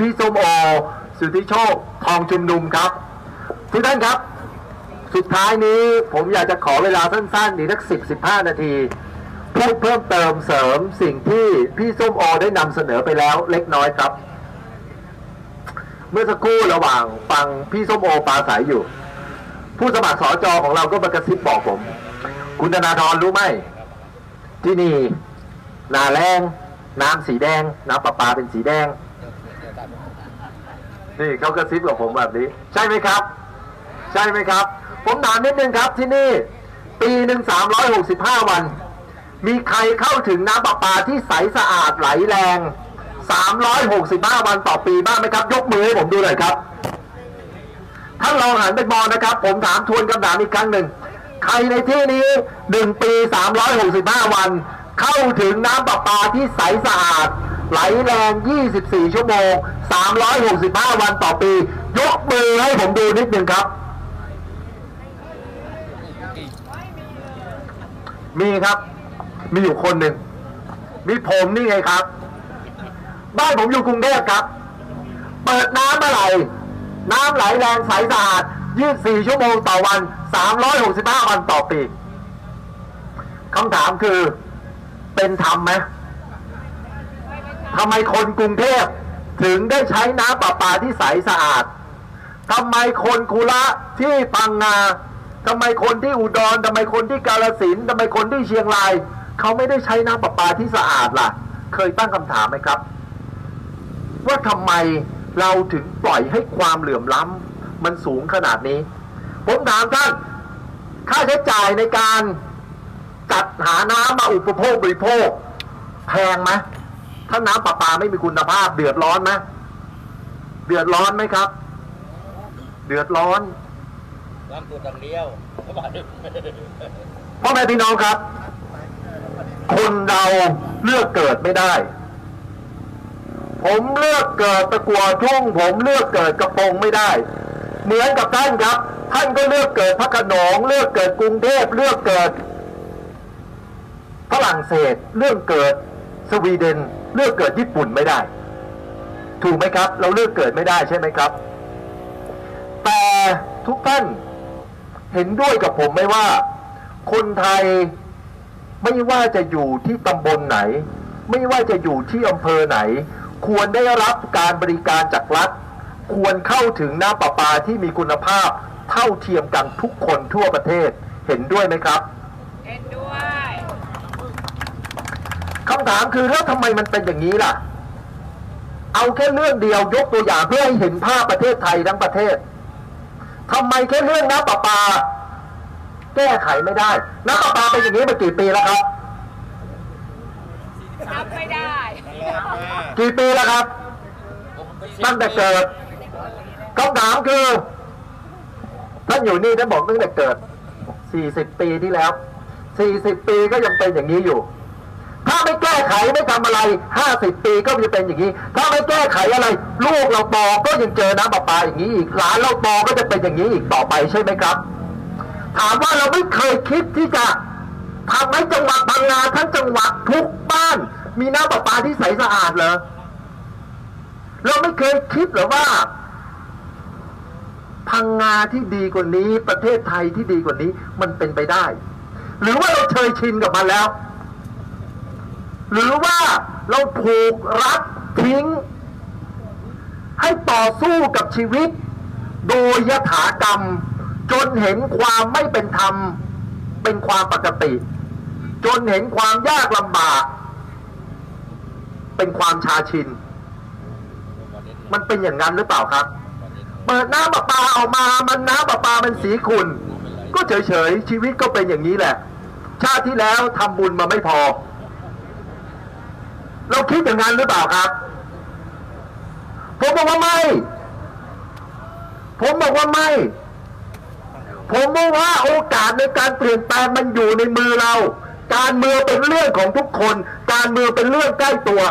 พี่ส้มโอสุทธิโชคทองชุมนุมครับ ทุกท่านครับ สุดท้ายนี้ผมอยากจะขอเวลาสั้นๆ อีกสักสิบสิบห้านาทีพูดเพิ่มเติมเสริมสิ่งที่พี่ส้มโอได้นำเสนอไปแล้วเล็กน้อยครับ เมื่อสักครู่ระหว่างฟังพี่ส้มโอปาศัยอยู่ ผู้สมัครสอจอของเราก็มากระซิบบอกผม คุณธนาธรรู้ไหม ที่นี่ นาแรงน้ำสีแดง น้ำประปาเป็นสีแดง นี่เขากระซิบกับผมแบบนี้ ใช่ไหมครับ ใช่ไหมครับ ผมถามนิดนึงครับที่นี่ ปีหนึ่งสามร้อยหกสิบห้าวัน มีใครเข้าถึงน้ำประปาที่ใสสะอาดไหลแรงสามร้อยหกสิบห้าวันต่อปีบ้างไหมครับ ยกมือให้ผมดูหน่อยครับท่านลองหันไปมองนะครับ ผมถามทวนคำถามอีกครั้งหนึ่งใครในที่นี้หนึ่งปีสามร้อยหกสิบห้าวัน เข้าถึงน้ำประปาที่ใสสะอาด ไหลแรง 24 ชั่วโมง 365 วันต่อปี ยกมือให้ผมดูนิดหนึ่งครับ มีครับ มีอยู่คนหนึ่ง มีผมนี่ไงครับ บ้านผมอยู่กรุงเทพครับ เปิดน้ำเมื่อไหร่ น้ำไหลแรงใสสะอาด 24 ชั่วโมงต่อวัน 365 วันต่อปีคำถามคือ เป็นธรรมไหม ทำไมคนกรุงเทพถึงได้ใช้น้ำประปาที่ใสสะอาดทำไมคนคุระที่ปังงาทำไมคนที่อุดรทำไมคนที่กาลสินธุ์ทำไมคนที่เชียงราย เขาไม่ได้ใช้น้ำประปาที่สะอาดล่ะ เคยตั้งคำถามไหมครับ ว่าทำไมเราถึงปล่อยให้ความเหลื่อมล้ำมันสูงขนาดนี้ ผมถามท่าน ค่าใช้จ่ายในการจัดหาน้ำมาอุปโภคบริโภค แพงไหม ถ้าน้ำประปาไม่มีคุณภาพ เดือดร้อนไหมเดือดร้อนไหมครับ เดือดร้อน น้ำตัวดังเดียวเขาบอกดึกพ่อแม่พี่น้องครับ คนเราเลือกเกิดไม่ได้ ผมเลือกเกิดตะกัวทุ่งผมเลือกเกิดกระโปรงไม่ได้ เหมือนกับท่านครับ ท่านก็เลือกเกิดพระโขนงเลือกเกิดกรุงเทพเลือกเกิดฝรั่งเศสเลือกเกิดสวีเดน เลือกเกิดญี่ปุ่นไม่ได้ ถูกไหมครับ เราเลือกเกิดไม่ได้ใช่ไหมครับ แต่ทุกท่านเห็นด้วยกับผมไหมว่า คนไทยไม่ว่าจะอยู่ที่ตำบลไหน ไม่ว่าจะอยู่ที่อำเภอไหน ควรได้รับการบริการจากรัฐ ควรเข้าถึงน้ำประปาที่มีคุณภาพ เท่าเทียมกันทุกคนทั่วประเทศเห็นด้วยไหมครับเห็นด้วย คำถามคือแล้วทำไมมันเป็นอย่างนี้ล่ะ เอาแค่เรื่องเดียวยกตัวอย่างเพื่อให้เห็นภาพประเทศไทยทั้งประเทศทำไมแค่เรื่องน้ำประปา แก้ไขไม่ได้น้ำประปาเป็นอย่างนี้มากี่ปีแล้วครับ นับไม่ได้ กี่ปีแล้วครับ ตั้งแต่เกิดคำถามคือท่านอยู่นี่ท่านบอกตั้งแต่เกิด 40 ปีที่แล้ว 40 ปีก็ยังเป็นอย่างนี้อยู่ ถ้าไม่แก้ไขไม่ทำอะไร50ปีก็จะเป็นอย่างนี้ ถ้าไม่แก้ไขอะไร ลูกเราโตก็ยังเจอน้ำประปาอย่างนี้อีกหลานเราโตก็จะเป็นอย่างนี้อีกต่อไปใช่ไหมครับ ถามว่าเราไม่เคยคิดที่จะทำให้จังหวัดพังงาทั้งจังหวัดทุกบ้าน มีน้ำประปาที่ใสสะอาดเหรอเราไม่เคยคิดหรือว่าพังงาที่ดีกว่านี้ ประเทศไทยที่ดีกว่านี้ มันเป็นไปได้ หรือว่าเราเคยชินกับมันแล้ว หรือว่าเราถูกรัดทิ้ง ให้ต่อสู้กับชีวิต โดยยถากรรม จนเห็นความไม่เป็นธรรม เป็นความปกติ จนเห็นความยากลำบาก เป็นความชาชิน มันเป็นอย่างนั้นหรือเปล่าครับ เปิดน้ำประปาออกมา มันน้ำประปามันสีขุ่นก็เฉยๆ ชีวิตก็เป็นอย่างนี้แหละ ชาติที่แล้วทำบุญมาไม่พอ เราคิดอย่างนั้นหรือเปล่าครับ ผมบอกว่าไม่ ผมบอกว่าไม่ ผมบอกว่าโอกาสในการเปลี่ยนแปลงมันอยู่ในมือเรา การเมืองเป็นเรื่องของทุกคน การเมืองเป็นเรื่องใกล้ตัว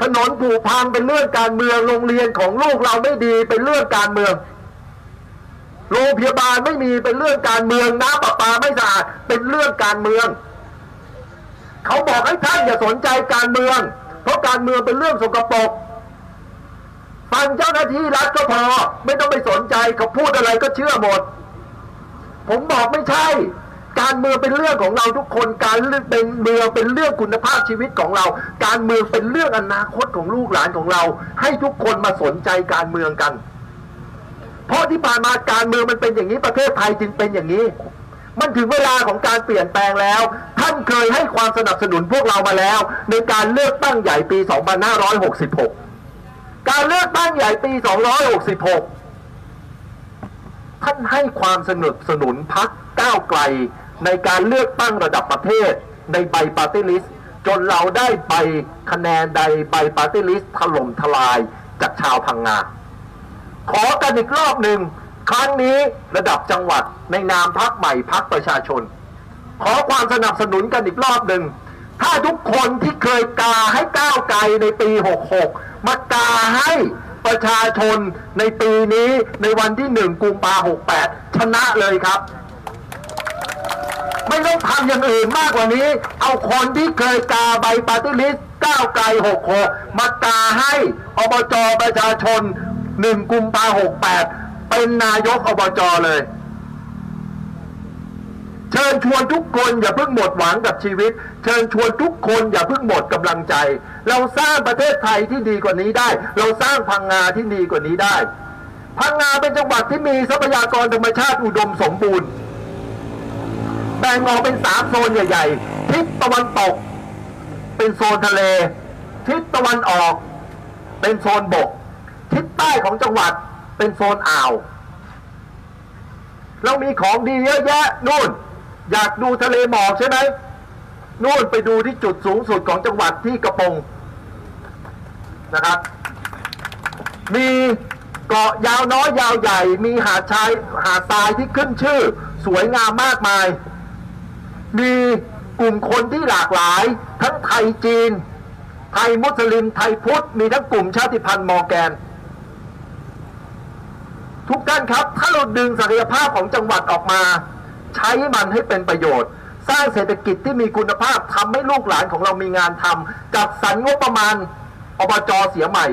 ถนนผุพังเป็นเรื่องการเมืองโรงเรียนของลูกเราไม่ดีเป็นเรื่องการเมืองโรงพยาบาลไม่มีเป็นเรื่องการเมืองน้ำประปาไม่สะอาดเป็นเรื่องการเมือง เขาบอกให้ท่านอย่าสนใจการเมือง เพราะการเมืองเป็นเรื่องสกปรกฟังเจ้าหน้าที่รัฐก็พอ ไม่ต้องไปสนใจเขาพูดอะไรก็เชื่อหมด ผมบอกไม่ใช่ การเมืองเป็นเรื่องของเราทุกคน การเลือกเป็นเมืองเป็นเรื่องคุณภาพชีวิตของเรา การเมืองเป็นเรื่องอนาคตของลูกหลานของเรา ให้ทุกคนมาสนใจการเมืองกัน เพราะที่ผ่านมาการเมืองมันเป็นอย่างนี้ประเทศไทยจึงเป็นอย่างนี้ มันถึงเวลาของการเปลี่ยนแปลงแล้วานเคยให้ความสนับสนุนพวกเรามาแล้ว ในการเลือกตั้งใหญ่ปี 2566 การเลือกตั้งใหญ่ปี266 ท่านให้ความสนับสนุนพักก้าวไกล ในการเลือกตั้งระดับประเทศ ในใบปาร์ตี้ลิสต์จนเราได้ใบคะแนนใดใบปาร์ตี้ลิสต์ถล่มทลายจากชาวพังงา ขอกันอีกรอบหนึ่ง ครั้งนี้ระดับจังหวัดในนามพักใหม่พักประชาชน ขอความสนับสนุนกันอีกรอบหนึ่ง ถ้าทุกคนที่เคยกาให้ก้าวไกลในปี 66 มากาให้ประชาชนในปีนี้ในวันที่ 1 กุมภา68 ชนะเลยครับ ไม่ต้องทำอย่างอื่นมากกว่านี้ เอาคนที่เคยกาใบปาร์ตี้ลิสต์ก้าวไกล 66 มากาให้อบจประชาชน 1 กุมภา68 เป็นนายกอบจเลย เชิญชวนทุกคนอย่าเพิ่งหมดหวังกับชีวิต เชิญชวนทุกคนอย่าเพิ่งหมดกำลังใจ เราสร้างประเทศไทยที่ดีกว่านี้ได้ เราสร้างพังงาที่ดีกว่านี้ได้ พังงาเป็นจังหวัดที่มีทรัพยากรธรรมชาติอุดมสมบูรณ์แบ่งออกเป็นสามโซนใหญ่ๆ ทิศตะวันตก เป็นโซนทะเล ทิศตะวันออก เป็นโซนบก ทิศใต้ของจังหวัดเป็นโซนอ่าว เรามีของดีเยอะแยะนู่น อยากดูทะเลหมอกใช่ไหมนู่นไปดูที่จุดสูงสุดของจังหวัดที่กระปงนะครับ มีเกาะยาวน้อยยาวใหญ่ มีหาดชายหาดทรายที่ขึ้นชื่อ สวยงามมากมาย มีกลุ่มคนที่หลากหลาย ทั้งไทยจีน ไทยมุสลิม ไทยพุทธ มีทั้งกลุ่มชาติพันธุ์มอร์แกน ทุกท่านครับ ถ้าเราดึงศักยภาพของจังหวัดออกมา ใช้มันให้เป็นประโยชน์ สร้างเศรษฐกิจที่มีคุณภาพทำให้ลูกหลานของเรามีงานทำจัดสรรงบประมาณอบจเสียใหม่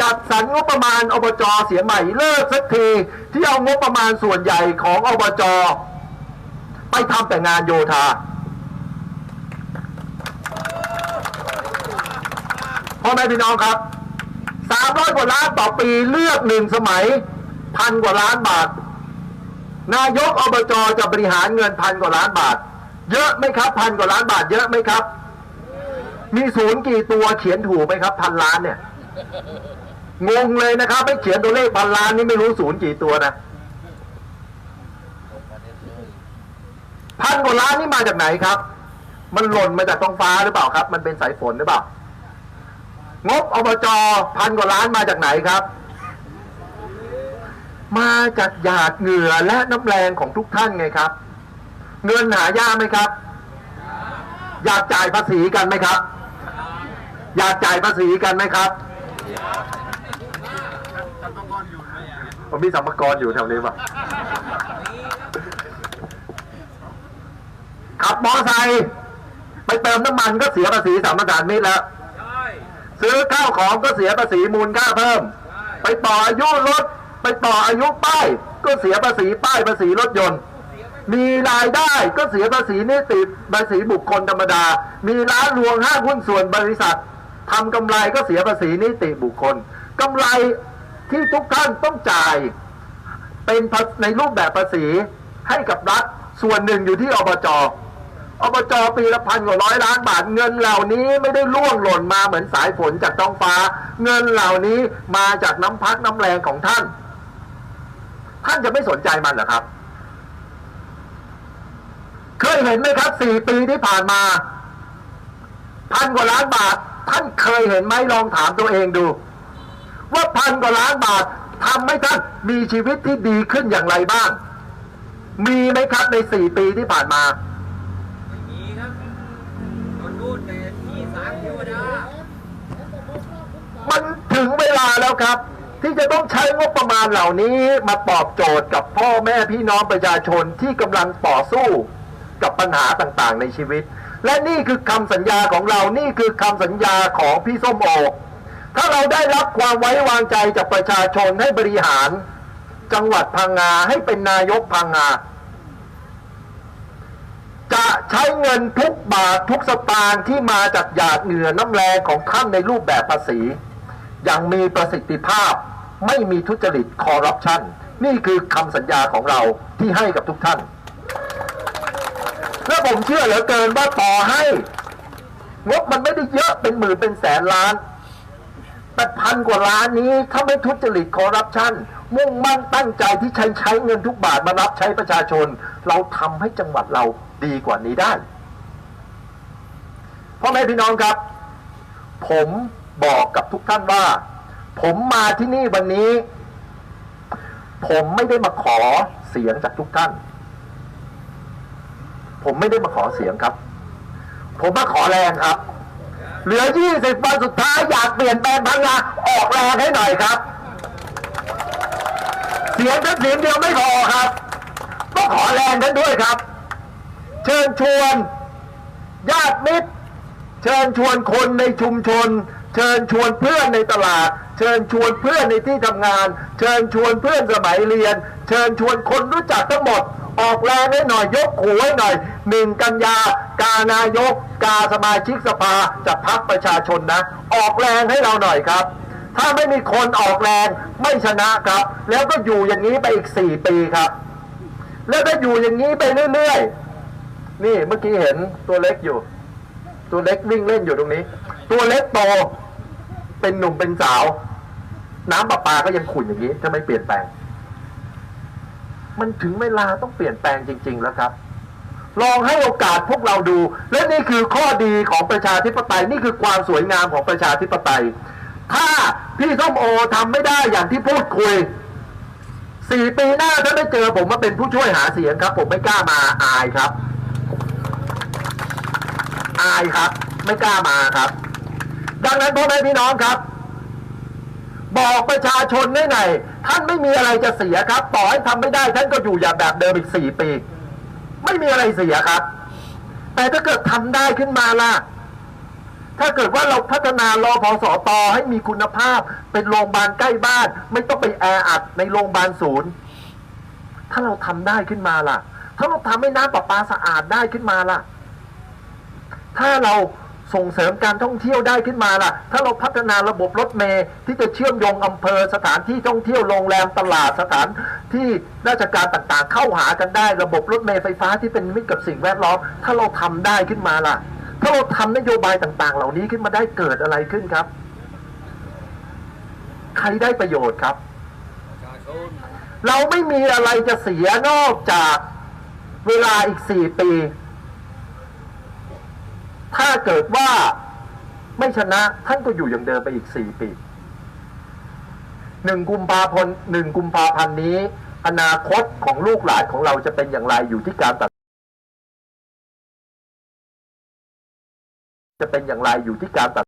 จัดสรรงบประมาณอบจเสียใหม่เลิกสักทีที่เอางบประมาณส่วนใหญ่ของอบจไปทำแต่งานโยธาพ่อแม่พี่น้องครับสามร้อยกว่าล้านต่อปีเลือกหนึ่งสมัยพันกว่าล้านบาท นายกอบจจะบริหารเงินพันกว่าล้านบาท เยอะไหมครับพันกว่าล้านบาท เยอะไหมครับ มีศูนย์กี่ตัวเขียนถูกไหมครับพันล้านเนี่ยงงเลยนะครับไม่เขียนตัวเลขพันล้านนี่ไม่รู้ศูนย์กี่ตัวนะพันกว่าล้านนี่มาจากไหนครับ มันหล่นมาจากท้องฟ้าหรือเปล่าครับ มันเป็นสายฝนหรือเปล่างบอบจพันกว่าล้านมาจากไหนครับ มาจากหยาดเหงื่อและน้ำแรงของทุกท่านไงครับ เงินหายากไหมครับ อยากจ่ายภาษีกันไหมครับ อยากจ่ายภาษีกันไหมครับผมมีสัมภาระอยู่แถวนี้ป่ะขับมอไซค์ไปเติมน้ำมันก็เสียภาษีสามประการมิตรแล้วซื้อข้าวของก็เสียภาษีมูลค่าเพิ่ม ไปต่ออายุรถ ไปต่ออายุป้ายก็เสียภาษีป้ายภาษีรถยนต์ มีรายได้ก็เสียภาษีนิติภาษีบุคคลธรรมดา มีร้านรวงห้างหุ้นส่วนบริษัททำกำไรก็เสียภาษีนิติบุคคลกำไรที่ทุกท่านต้องจ่าย เป็นในรูปแบบภาษีให้กับรัฐส่วนหนึ่งอยู่ที่อบจอบจปีละพันกว่าร้อยล้านบาทเงินเหล่านี้ไม่ได้ล่วงหล่นมาเหมือนสายฝนจากท้องฟ้า เงินเหล่านี้มาจากน้ำพักน้ำแรงของท่าน ท่านจะไม่สนใจมันเหรอครับ เคยเห็นไหมครับสี่ปีที่ผ่านมา พันกว่าล้านบาท ท่านเคยเห็นไหมลองถามตัวเองดู ว่าพันกว่าล้านบาททำให้ท่านมีชีวิตที่ดีขึ้นอย่างไรบ้าง มีไหมครับในสี่ปีที่ผ่านมาไม่มีครับคนพูดแต่มีสามเทวดามันถึงเวลาแล้วครับ ที่จะต้องใช้งบประมาณเหล่านี้มาตอบโจทย์กับพ่อแม่พี่น้องประชาชนที่กำลังต่อสู้กับปัญหาต่างๆ ในชีวิต และนี่คือคำสัญญาของเรานี่คือคำสัญญาของพี่ส้มโอถ้าเราได้รับความไว้วางใจจากประชาชนให้บริหาร จังหวัดพังงาให้เป็นนายกพังงาจะใช้เงินทุกบาททุกสตางค์ที่มาจากหยาดเหงื่อน้ำแรงของท่านในรูปแบบภาษี อย่างมีประสิทธิภาพ ไม่มีทุจริตคอร์รัปชันนี่คือคำสัญญาของเราที่ให้กับทุกท่าน และผมเชื่อเหลือเกินว่าต่อให้งบมันไม่ได้เยอะเป็นหมื่นเป็นแสนล้าน แต่พันกว่าล้านนี้ถ้าไม่ทุจริตคอร์รัปชันมุ่งมั่นตั้งใจที่ใช้ใช้เงินทุกบาทมารับใช้ประชาชน เราทำให้จังหวัดเราดีกว่านี้ได้พ่อแม่พี่น้องครับ ผม บอกกับทุกท่านว่า ผมมาที่นี่วันนี้ ผมไม่ได้มาขอเสียงจากทุกท่าน ผมไม่ได้มาขอเสียงครับ ผมมาขอแรงครับ เหลือ 20 วันสุดท้ายอยากเปลี่ยนแปลงพังงาออกแรงให้หน่อยครับ เสียงแค่เสียงเดียวไม่พอครับต้องขอแรงกันด้วยครับ เชิญชวนญาติมิตร เชิญชวนคนในชุมชน เชิญชวนเพื่อนในตลาด เชิญชวนเพื่อนในที่ทำงาน เชิญชวนเพื่อนสมัยเรียน เชิญชวนคนรู้จักทั้งหมด ออกแรงให้หน่อยยกขู่ให้หน่อยหนึ่งกันยากานายก กาสมาชิกสภาจากพักประชาชนนะ ออกแรงให้เราหน่อยครับ ถ้าไม่มีคนออกแรงไม่ชนะครับ แล้วก็อยู่อย่างนี้ไปอีกสี่ปีครับ แล้วถ้าอยู่อย่างนี้ไปเรื่อยๆนี่เมื่อกี้เห็นตัวเล็กอยู่ ตัวเล็กวิ่งเล่นอยู่ตรงนี้ ตัวเล็กโต เป็นหนุ่มเป็นสาว น้ำประปาก็ยังขุ่นอย่างนี้ จะไม่เปลี่ยนแปลง มันถึงเวลาต้องเปลี่ยนแปลงจริง ๆ แล้วครับ ลองให้โอกาสพวกเราดู และนี่คือข้อดีของประชาธิปไตย นี่คือความสวยงามของประชาธิปไตย ถ้าพี่ส้มโอทำไม่ได้อย่างที่พูดคุยสี่ปีหน้าถ้าไม่เจอผมมาเป็นผู้ช่วยหาเสียงครับ ผมไม่กล้ามาอายครับ อายครับ ไม่กล้ามาครับ ดังนั้นพ่อแม่พี่น้องครับ บอกประชาชนได้ไหนท่านไม่มีอะไรจะเสียครับ ต่อให้ทำไม่ได้ท่านก็อยู่อย่างแบบเดิมอีกสี่ปี ไม่มีอะไรเสียครับ แต่ถ้าเกิดทำได้ขึ้นมาล่ะถ้าเกิดว่าเราพัฒนารอพอสอตอให้มีคุณภาพ เป็นโรงพยาบาลใกล้บ้าน ไม่ต้องไปแออัดในโรงพยาบาลศูนย์ ถ้าเราทำได้ขึ้นมาล่ะ ถ้าเราทำให้น้ำประปาสะอาดได้ขึ้นมาล่ะ ถ้าเรา ส่งเสริมการท่องเที่ยวได้ขึ้นมาล่ะ ถ้าเราพัฒนาระบบรถเมล์ที่จะเชื่อมโยงอำเภอสถานที่ท่องเที่ยวโรงแรมตลาดสถานที่ราชการต่างๆ เข้าหากันได้ ระบบรถเมล์ไฟฟ้าที่เป็นมิตรกับสิ่งแวดล้อม ถ้าเราทำได้ขึ้นมาล่ะ ถ้าเราทำนโยบายต่างๆ เหล่านี้ขึ้นมาได้เกิดอะไรขึ้นครับ ใครได้ประโยชน์ครับ เราไม่มีอะไรจะเสียนอกจากเวลาอีกสี่ปี ถ้าเกิดว่าไม่ชนะท่านก็อยู่อย่างเดิมไปอีกสี่ปีหนึ่งกุมภาพันธ์หนึ่งกุมภาพันธ์นี้ อนาคตของลูกหลานของเราจะเป็นอย่างไรอยู่ที่การตัดจะเป็นอย่างไรอยู่ที่การตัด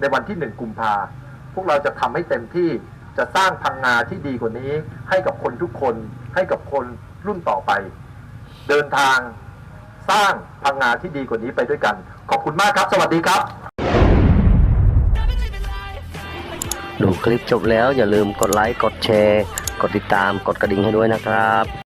ในวันที่หนึ่งกุมภาพวกเราจะทำให้เต็มที่จะสร้างพังงาที่ดีกว่านี้ ให้กับคนทุกคนให้กับคนรุ่นต่อไป เดินทาง สร้างพังงาที่ดีกว่านี้ไปด้วยกัน ขอบคุณมากครับ สวัสดีครับ ดูคลิปจบแล้วอย่าลืมกดไลค์ กดแชร์ กดติดตาม กดกระดิ่งให้ด้วยนะครับ